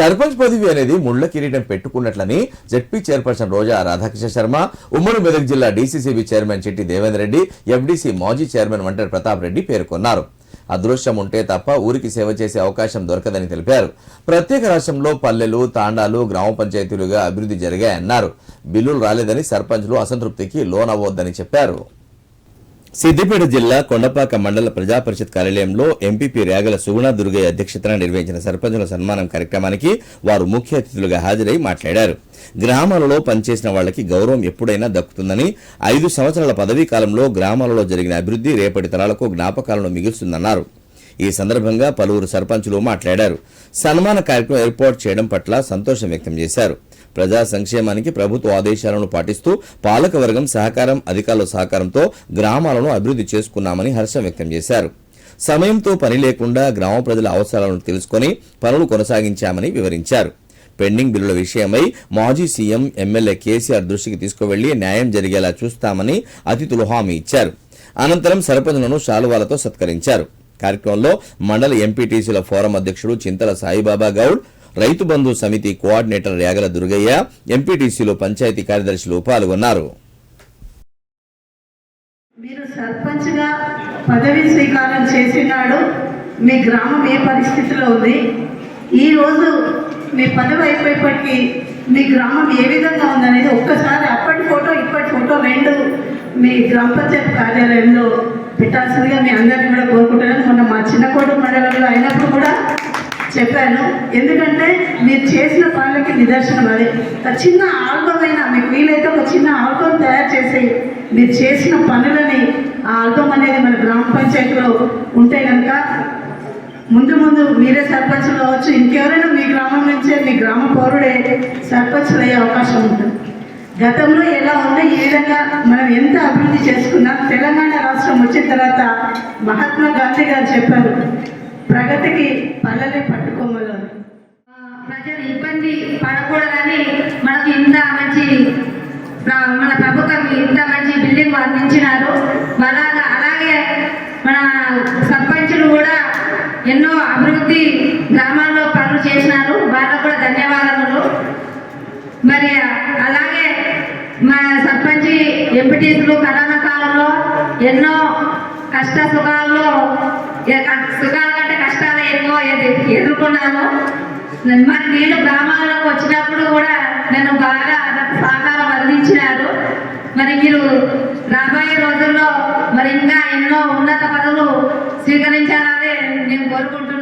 సర్పంచ్ పదవి అనేది ముళ్ళ కిరీటం పెట్టుకున్నట్లని జెడ్పీ చైర్పర్సన్ రోజా రాధాకృష్ణ శర్మ ఉమ్మడి మెదక్ జిల్లా DCCB chairman Chitti Devender Reddy FDC మాజీ చైర్మన్ వంటరి ప్రతాప్ రెడ్డి పేర్కొన్నారు. అదృష్టం ఉంటే తప్ప ఊరికి సేవ చేసే అవకాశం దొరకదని తెలిపారు. ప్రత్యేక రాష్ట్రంలో పల్లెలు తాండాలు గ్రామ పంచాయతీలుగా అభివృద్ధి జరిగాయన్నారు. బిల్లులు రాలేదని సర్పంచ్లు అసంతృప్తికి లోనవద్దని చెప్పారు. సిద్దిపేట జిల్లా కొండపాక మండల ప్రజాపరిషత్ కార్యాలయంలో ఎంపీపీ రేగల సుగుణ దుర్గయ్య అధ్యక్షతన నిర్వహించిన సర్పంచుల సన్మానం కార్యక్రమానికి వారు ముఖ్య అతిథులుగా హాజరై మాట్లాడారు. గ్రామాలలో పనిచేసిన వాళ్ళకి గౌరవం ఎప్పుడైనా దక్కుతుందని ఐదు సంవత్సరాల పదవీ కాలంలో గ్రామాలలో జరిగిన అభివృద్ధి రేపటి తరాలకు జ్ఞాపకాలను మిగులుస్తుందన్నారు. ఈ సందర్భంగా పలువురు సర్పంచులు మాట్లాడారు. సన్మాన కార్యక్రమం ఏర్పాటు చేయడం పట్ల సంతోషం వ్యక్తం చేశారు. ప్రజా సంక్షేమానికి ప్రభుత్వ ఆదేశాలను పాటిస్తూ పాలకవర్గం సహకారం అధికారుల సహకారంతో గ్రామాలను అభివృద్ధి చేసుకున్నామని హర్షం వ్యక్తం చేశారు. సమయంతో పని లేకుండా గ్రామ ప్రజల అవసరాలను తెలుసుకొని పనులు కొనసాగించామని వివరించారు. పెండింగ్ బిల్లుల విషయమై మాజీ సీఎం ఎమ్మెల్యే కేసీఆర్ దృష్టికి తీసుకువెళ్ళి న్యాయం జరిగేలా చూస్తామని అతిథులు హామీ ఇచ్చారు. అనంతరం సర్పంచులను శాలువాలతో సత్కరించారు. కార్యక్రమంలో మండల ఎంపీటీసీల ఫోరం అధ్యక్షుడు చింతల సాయిబాబా గౌడ్ రైతు బంధు సమితి కోఆర్డినేటర్ రేగల దుర్గయ్య ఎంపీటీసీలో పంచాయతీ కార్యదర్శులు పాల్గొన్నారు. మీరు సర్పంచ్గా పదవి స్వీకారం చేసినాడు. మీ గ్రామం ఏ పరిస్థితిలో ఉంది? ఈరోజు మీ పదవి అయిపోయేప్పటికీ మీ గ్రామం ఏ విధంగా ఉందనేది ఒక్కసారి అప్పటి ఫోటో ఇప్పటి ఫోటో రెండు మీ గ్రామ పంచాయతీ కార్యాలయంలో పెట్టాల్సిందిగా మీ అందరినీ కూడా కోరుకుంటున్నాను. మొన్న మా చిన్న కోట మండలంలో అయినప్పుడు కూడా చెప్పాను. ఎందుకంటే మీరు చేసిన పనులకి నిదర్శనం అది. ఒక చిన్న ఆల్బమ్ అయినా మీకు వీలైతే ఒక చిన్న ఆల్బమ్ తయారు చేసి మీరు చేసిన పనులని ఆ ఆల్బమ్ అనేది మన గ్రామ పంచాయతీలో ఉంటే కనుక ముందు ముందు మీరే సర్పంచులు కావచ్చు ఇంకెవరైనా మీ గ్రామం నుంచే మీ గ్రామ పౌరుడే సర్పంచులు అయ్యే అవకాశం ఉంటుంది. గతంలో ఎలా ఉన్నా ఈ విధంగా మనం ఎంత అభివృద్ధి చేసుకున్నా తెలంగాణ రాష్ట్రం వచ్చిన తర్వాత మహాత్మా గాంధీ గారు చెప్పారు ప్రగతికి పల్లెలే ఇబ్బంది పడకూడదని మనకు ఇంత మంచి మన ప్రభుత్వం ఇంత మంచి బిల్డింగ్ అందించినారు. అలాగా అలాగే మన సర్పంచులు కూడా ఎన్నో అభివృద్ధి గ్రామాల్లో పనులు చేసినారు. వాళ్ళకు కూడా ధన్యవాదములు. మరి అలాగే మన సర్పంచ్ ఎంపీటీసులు కరోనా కాలంలో ఎన్నో కష్ట సుఖాల్లో సుఖాల కంటే కష్టాలు ఎన్నో ఎదు- ఎదుర్కొన్నాను. మరి నేను గ్రామాలకు వచ్చినప్పుడు కూడా నన్ను బాగా సహకారం అందించినారు. మరి మీరు రాబోయే రోజుల్లో మరి ఇంకా ఎన్నో ఉన్నత పదవులు స్వీకరించాలని నేను కోరుకుంటున్నాను.